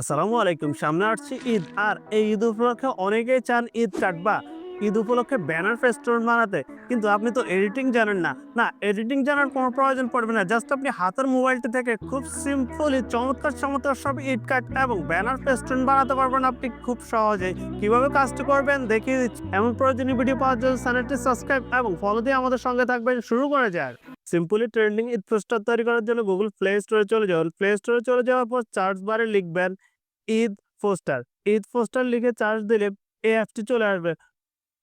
আসসালামু আলাইকুম। সামনে আসছে ঈদ। আর এই ঈদ উপলক্ষে অনেকেই চান ঈদ কাটবা ঈদ উপলক্ষে ব্যানার ফেস্টুন বানাতে। কিন্তু আপনি তো এডিটিং জানেন না। না, এডিটিং জানার কোনো প্রয়োজন পড়বে না। জাস্ট আপনি হাতের মোবাইলটি থেকে খুব সিম্পলি, চমৎকার চমৎকার সব ঈদ কাট এবং ব্যানার ফেস্টুন বানাতে পারবেন আপনি খুব সহজেই। কীভাবে কাজটি করবেন দেখিয়ে দিচ্ছি। এমন প্রয়োজনীয় ভিডিও পাওয়ার জন্য চ্যানেলটি সাবস্ক্রাইব এবং ফলো দিয়ে আমাদের সঙ্গে থাকবেন। শুরু করা যাক। সিম্পলি ট্রেন্ডিং ঈদ পোস্টার তৈরি করার জন্য গুগল প্লে স্টোরে চলে যাবেন প্লে স্টোরে চলে যাওয়ার পর চার্জ বারে লিখবেন ঈদ পোস্টার। ঈদ পোস্টার লিখে চার্জ দিলে এই অ্যাপটি চলে আসবে।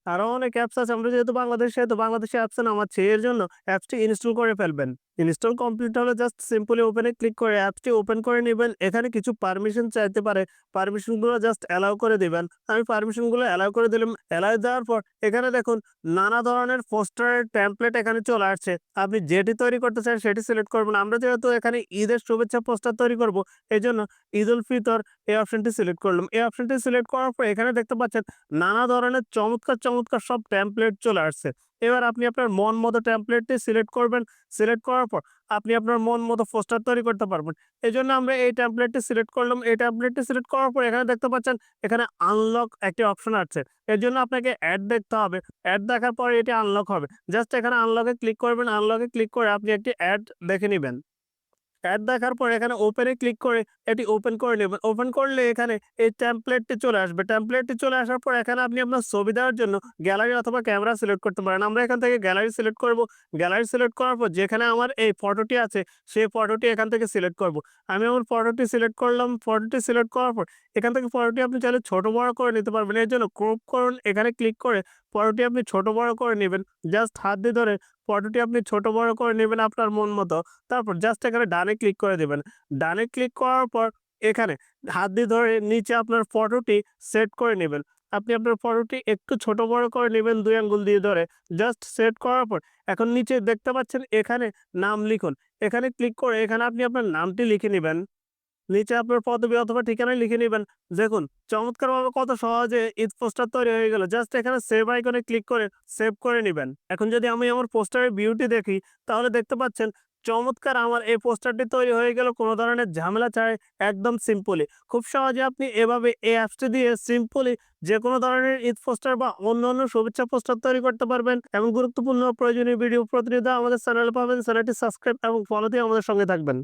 আরও অনেক অ্যাপস আছে। আমরা যেহেতু বাংলাদেশে সেহেতু বাংলাদেশে অ্যাপসে নামাচ্ছি এর জন্য অ্যাপসটি ইনস্টল করে ফেলবেন। ইনস্টল কমপ্লিট হলে জাস্ট সিম্পলি ওপেনে ক্লিক করে অ্যাপসটি ওপেন করে নেবেন। এখানে কিছু পারমিশন চাইতে পারে। পারমিশনগুলো জাস্ট অ্যালাউ করে দিবেন। আমি পারমিশনগুলো অ্যালাউ করে দিলাম। অ্যালাউ দেওয়ার পর এখানে দেখুন নানা ধরনের পোস্টারের টেমপ্লেট এখানে চলে আসছে। আপনি যেটি তৈরি করতে চান সেটি সিলেক্ট করবেন। আমরা যেহেতু এখানে ঈদের শুভেচ্ছা পোস্টার তৈরি করব, এই জন্য ঈদ উল ফিতর এই অপশনটি সিলেক্ট করলাম। এই অপশনটি সিলেক্ট করার পর এখানে দেখতে পাচ্ছেন নানা ধরনের চমৎকার চমৎকার সব টেমপ্লেট চলে আসছে। এবার আপনি আপনার মন মতো টেমপ্লেটটি সিলেক্ট করবেন। সিলেক্ট করার পর আপনি আপনার মন মতো পোস্টার তৈরি করতে পারবেন। এই জন্য আমরা এই টেমপ্লেটটি সিলেক্ট করলাম। এই টেমপ্লেটটি সিলেক্ট করার পর এখানে দেখতে পাচ্ছেন, এখানে আনলক একটি অপশন আছে এর জন্য আপনাকে অ্যাড দেখতে হবে। অ্যাড দেখার পর এটি আনলক হবে। জাস্ট এখানে আনলকে ক্লিক করবেন। আনলকে ক্লিক করে আপনি একটি অ্যাড দেখে নেবেন। অ্যাড দেখার পর এখানে ওপেনে ক্লিক করে এটি ওপেন করে নেবেন। ওপেন করলে এখানে এই টেমপ্লেটটি চলে আসবে। টেমপ্লেটটি চলে আসার পর এখানে আপনি আপনার ছবি দেওয়ার জন্য গ্যালারি অথবা ক্যামেরা সিলেক্ট করতে পারেন। আমরা এখান থেকে গ্যালারি সিলেক্ট করব। গ্যালারি সিলেক্ট করার পর যেখানে আমার এই ফটোটি আছে, সেই ফটোটি এখান থেকে সিলেক্ট করব। আমি আমার ফটোটি সিলেক্ট করলাম। ফটোটি সিলেক্ট করার পর এখান থেকে ফটোটি আপনি চাইলে ছোট বড় করে নিতে পারবেন। এর জন্য ক্রপ করুন। এখানে ক্লিক করে ফটোটি আপনি ছোট বড় করে নেবেন। জাস্ট হাত দিয়ে ধরে ফটোটি আপনি ছোট বড় করে নেবেন আপনার মন মতো। তারপর জাস্ট এখানে ডানে ক্লিক করে দেবেন। ডানে ক্লিক করার পর এখানে হাত দিয়ে ধরে নিচে আপনার ফটোটি সেট করে নেবেন। আপনি আপনার ফটোটি একটু ছোট বড় করে নেবেন দুই আঙ্গুল দিয়ে ধরে। জাস্ট সেট করার পর এখন নিচে দেখতে পাচ্ছেন এখানে নাম লিখুন। এখানে ক্লিক করে এখানে আপনি আপনার নামটি লিখে নেবেন। নিচে আপনার পদবি অথবা ঠিকানায় লিখে নেবেন। দেখুন, চমৎকারভাবে কত সহজে ঈদ পোস্টার তৈরি হয়ে গেল। জাস্ট এখানে সেভ আইকনে ক্লিক করে সেভ করে নেবেন। এখন যদি আমি আমার পোস্টারের বিউটি দেখি, তাহলে দেখতে পাচ্ছেন চমৎকার আমার এই পোস্টারটি তৈরি হয়ে গেল। কোনো ধরনের ঝামেলা ছাড়াই একদম সিম্পলি। খুব সহজে আপনি এভাবে এই অ্যাপসটি দিয়ে সিম্পলি যে কোনো ধরনের ঈদ পোস্টার বা অন্য অন্য শুভেচ্ছা পোস্টার তৈরি করতে পারবেন। এবং গুরুত্বপূর্ণ প্রয়োজনীয় ভিডিও প্রতিনিধি আমাদের চ্যানেলে পাবেন। চ্যানেলটি সাবস্ক্রাইব এবং ফলো দিয়ে আমাদের সঙ্গে থাকবেন।